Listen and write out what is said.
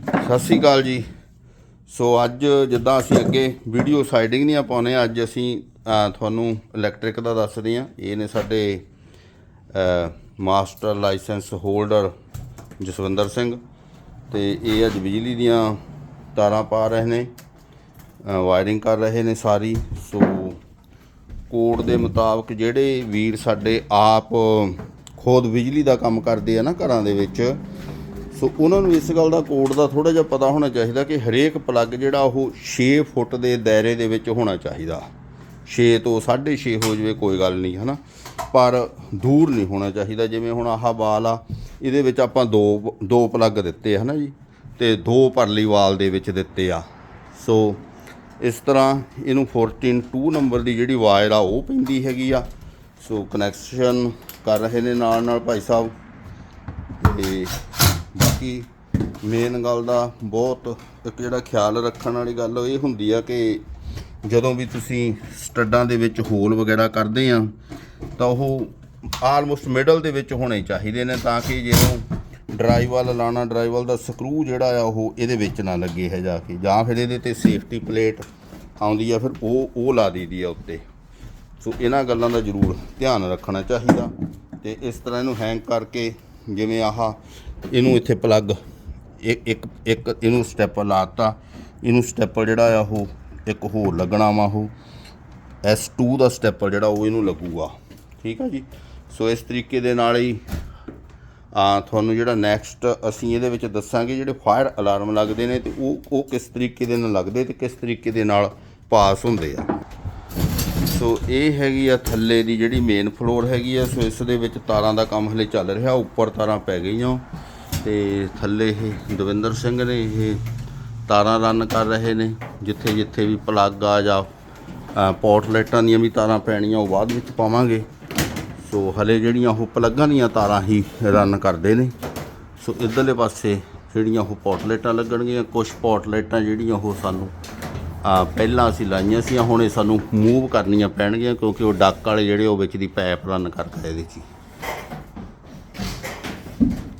ਸਤਿ ਸ੍ਰੀ ਅਕਾਲ ਜੀ। ਸੋ ਅੱਜ ਜਿੱਦਾਂ ਅਸੀਂ ਅੱਗੇ ਵੀਡੀਓ ਸਾਈਡਿੰਗ ਦੀਆਂ ਪਾਉਨੇ ਅੱਜ ਅਸੀਂ ਤੁਹਾਨੂੰ ਇਲੈਕਟ੍ਰਿਕ ਦਾ ਦੱਸਦੇ ਹਾਂ ਇਹ ਨੇ ਸਾਡੇ master license holder Jaswinder Singh ਤੇ ਇਹ ਅੱਜ ਬਿਜਲੀ ਦੀਆਂ ਤਾਰਾਂ ਪਾ ਰਹੇ ਨੇ ਵਾਇਰਿੰਗ ਕਰ ਰਹੇ ਨੇ ਸਾਰੀ। ਸੋ ਕੋਡ ਦੇ ਮੁਤਾਬਕ ਜਿਹੜੇ ਵੀਰ ਸਾਡੇ ਆਪ ਖੁਦ ਬਿਜਲੀ ਦਾ ਕੰਮ ਕਰਦੇ ਆ ਨਾ ਘਰਾਂ ਦੇ ਵਿੱਚ ਸੋ ਉਹਨਾਂ ਨੂੰ ਇਸ ਗੱਲ ਦਾ ਕੋਡ ਦਾ ਥੋੜਾ ਜਿਹਾ ਪਤਾ ਹੋਣਾ ਚਾਹੀਦਾ ਕਿ ਹਰੇਕ ਪਲੱਗ ਜਿਹੜਾ ਉਹ 6 ਫੁੱਟ ਦੇ ਦਾਇਰੇ ਦੇ ਵਿੱਚ ਹੋਣਾ ਚਾਹੀਦਾ। 6 ਤੋਂ 6.5 ਹੋ ਜਾਵੇ, ਕੋਈ ਗੱਲ ਨਹੀਂ, ਹਨਾ? ਪਰ ਦੂਰ ਨਹੀਂ ਹੋਣਾ ਚਾਹੀਦਾ। ਜਿਵੇਂ ਹੁਣ ਆਹ ਵਾਲ ਆ, ਇਹਦੇ ਵਿੱਚ ਆਪਾਂ ਦੋ ਦੋ ਪਲੱਗ ਦਿੱਤੇ ਆ ਹਨਾ ਜੀ? ਤੇ ਦੋ ਪਰਲੀ ਵਾਲ ਦੇ ਵਿੱਚ ਦਿੱਤੇ ਆ। ਸੋ ਇਸ ਤਰ੍ਹਾਂ ਇਹਨੂੰ 14 2 ਨੰਬਰ ਦੀ ਜਿਹੜੀ ਵਾਇਰ ਆ, ਉਹ ਪੈਂਦੀ ਹੈਗੀ ਆ। ਸੋ ਕਨੈਕਸ਼ਨ ਕਰ ਰਹੇ ਨੇ ਨਾਲ ਨਾਲ ਭਾਈ ਸਾਹਿਬ। ਤੇ ਬਾਕੀ ਮੇਨ ਗੱਲ ਦਾ ਬਹੁਤ ਇੱਕ ਜਿਹੜਾ ਖਿਆਲ ਰੱਖਣ ਵਾਲੀ ਗੱਲ ਇਹ ਹੁੰਦੀ ਆ ਕਿ ਜਦੋਂ ਵੀ ਤੁਸੀਂ ਸਟੱਡਾਂ ਦੇ ਵਿੱਚ ਹੋਲ ਵਗੈਰਾ ਕਰਦੇ ਆ, ਤਾਂ ਉਹ ਆਲਮੋਸਟ ਮਿਡਲ ਦੇ ਵਿੱਚ ਹੋਣੇ ਚਾਹੀਦੇ ਨੇ ਤਾਂ ਕਿ ਜਦੋਂ ਡਰਾਈਵਲ ਵਾਲਾ ਲਾਣਾ ਡਰਾਈਵ ਦਾ ਸਕਰੂ ਜਿਹੜਾ ਆ ਉਹ ਇਹਦੇ ਵਿੱਚ ਨਾ ਲੱਗੇ ਹੈ ਜਾ ਕੇ ਜਾਂ ਫਿਰ ਇਹਦੇ ਤੇ ਸੇਫਟੀ ਪਲੇਟ ਆਉਂਦੀ ਆ, ਫਿਰ ਉਹ ਉਹ ਲਾ ਦਈਦੀ ਆ ਉੱਤੇ। ਸੋ ਇਹਨਾਂ ਗੱਲਾਂ ਦਾ ਜ਼ਰੂਰ ਧਿਆਨ ਰੱਖਣਾ ਚਾਹੀਦਾ ਤੇ ਇਸ ਤਰ੍ਹਾਂ ਇਹਨੂੰ ਹੈਂਗ ਕਰਕੇ ਜਿਵੇਂ ਆਹ ਇਹਨੂੰ ਇੱਥੇ ਪਲੱਗ ਇੱਕ ਇੱਕ ਇੱਕ ਇਹਨੂੰ ਸਟੈਪਰ ਲਾਤਾ। ਇਹਨੂੰ ਸਟੈਪਰ ਜਿਹੜਾ ਆ ਉਹ ਇੱਕ ਹੋਰ ਲੱਗਣਾ ਵਾ ਉਹ। S2 ਦਾ ਸਟੈਪਰ ਜਿਹੜਾ ਉਹ ਇਹਨੂੰ ਲੱਗੂਗਾ। ਠੀਕ ਆ ਜੀ? ਸੋ ਇਸ ਤਰੀਕੇ ਦੇ ਨਾਲ ਹੀ, ਆ ਤੁਹਾਨੂੰ ਜਿਹੜਾ ਨੈਕਸਟ ਅਸੀਂ ਇਹਦੇ ਵਿੱਚ ਦੱਸਾਂਗੇ ਜਿਹੜੇ ਫਾਇਰ ਅਲਾਰਮ ਲੱਗਦੇ ਨੇ ਤੇ ਉਹ ਉਹ ਕਿਸ ਤਰੀਕੇ ਦੇ ਨਾਲ ਲੱਗਦੇ ਤੇ ਕਿਸ ਤਰੀਕੇ ਦੇ ਨਾਲ ਪਾਸ ਹੁੰਦੇ ਆ। ਸੋ ਇਹ ਹੈਗੀ ਆ ਥੱਲੇ ਦੀ ਜਿਹੜੀ ਮੇਨ ਫਲੋਰ ਹੈਗੀ ਆ ਸੋ ਇਸ ਦੇ ਵਿੱਚ ਤਾਰਾਂ ਦਾ ਕੰਮ ਹਲੇ ਚੱਲ ਰਿਹਾ, ਉੱਪਰ ਤਾਰਾਂ ਪੈ ਗਈਆਂ। ਤੇ ਥੱਲੇ ਇਹ ਦਵਿੰਦਰ ਸਿੰਘ ਨੇ ਇਹ ਤਾਰਾਂ ਰਨ ਕਰ ਰਹੇ ਨੇ ਜਿੱਥੇ ਜਿੱਥੇ ਵੀ ਪਲੱਗ ਆ ਜਾਂ ਅ, ਦੀਆਂ ਵੀ ਤਾਰਾਂ ਪੈਣੀਆਂ ਉਹ ਬਾਅਦ ਵਿੱਚ ਪਾਵਾਂਗੇ। ਸੋ ਹਲੇ ਜਿਹੜੀਆਂ ਉਹ ਪਲੱਗਾਂ ਦੀਆਂ ਤਾਰਾਂ ਹੀ ਰਨ ਕਰਦੇ ਨੇ। ਸੋ ਇਧਰਲੇ ਪਾਸੇ ਜਿਹੜੀਆਂ ਉਹ ਪੋਟਲਾਈਟਾਂ ਲੱਗਣਗੀਆਂ ਕੁਝ ਪੋਟਲਾਈਟਾਂ ਜਿਹੜੀਆਂ ਉਹ ਸਾਨੂੰ ਆ ਪਹਿਲਾਂ ਅਸੀਂ ਲਾਈਆਂ ਸੀ ਹੁਣ ਇਹ ਸਾਨੂੰ ਮੂਵ ਕਰਨੀਆਂ ਪੈਣਗੀਆਂ ਕਿਉਂਕਿ ਉਹ ਡੱਕ ਵਾਲੇ ਜਿਹੜੇ ਉਹ ਵਿੱਚ ਦੀ ਪਾਈਪ ਰਨ ਕਰਕੇ ਇਹਦੇ 'ਚ